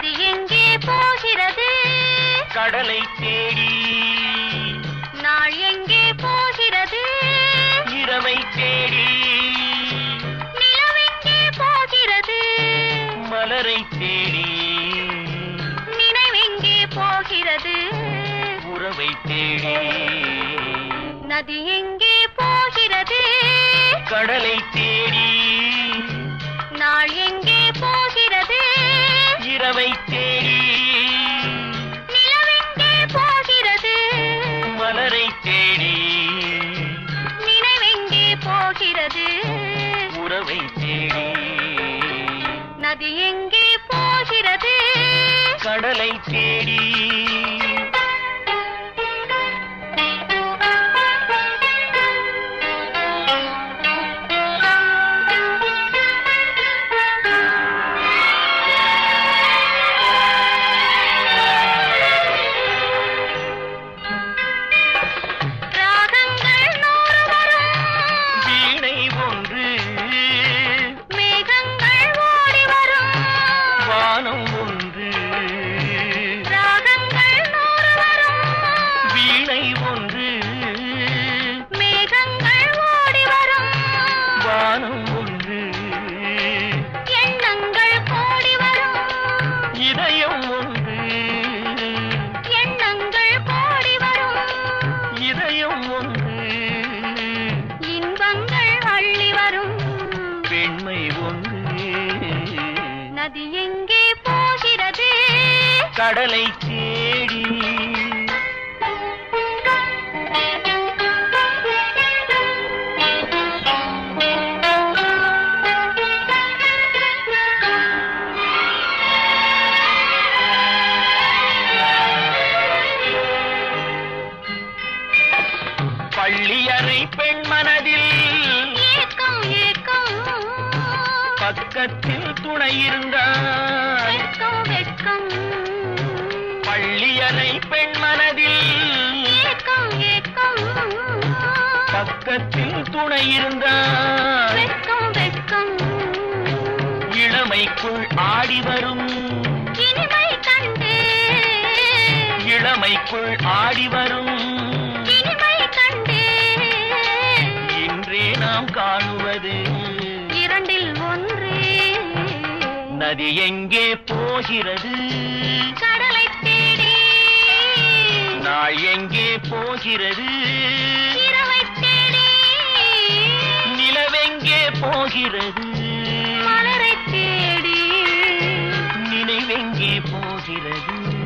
அது எங்கே போகிறது? கடலை தேடி. நாள் எங்கே போகிறது? இரவை தேடி. நிலவெங்கே போகிறது? மலரை தேடி. நினைவெங்கே போகிறது? உறவை தேடி. நதி எங்கே போகிறது? கடலை தேடி. போகிறது உறவை தேடி. நதி எங்கே போகிறது? கடலை தேடி. வானம் ஒன்று. வீணை ஒன்று. மேகங்கள் ஓடி வரும். வானம் ஒன்று. எண்ணங்கள் கோடி வரும். இதயம் ஒன்று. எண்ணங்கள் கோடி வரும். இதயம் ஒன்று. இன்பங்கள் அள்ளி வரும். பெண்மை ஒன்று. நதி எங்கே கடலை தேடி. பள்ளியறை பெண் மனதில் பக்கத்தில் துணை பள்ளியறை பெண் மனதில் பக்கத்தில் துணை இருந்தால் இளமைக்குள் ஆடி வரும். இளமைக்குள் ஆடி வரும். இன்றே நாம் காணுவது. இரண்டில் ஒன்று. நதி எங்கே போகிறது? போகிறது. நிலவெங்கே போகிறது. மலரை தேடி. நினைவெங்கே போகிறது.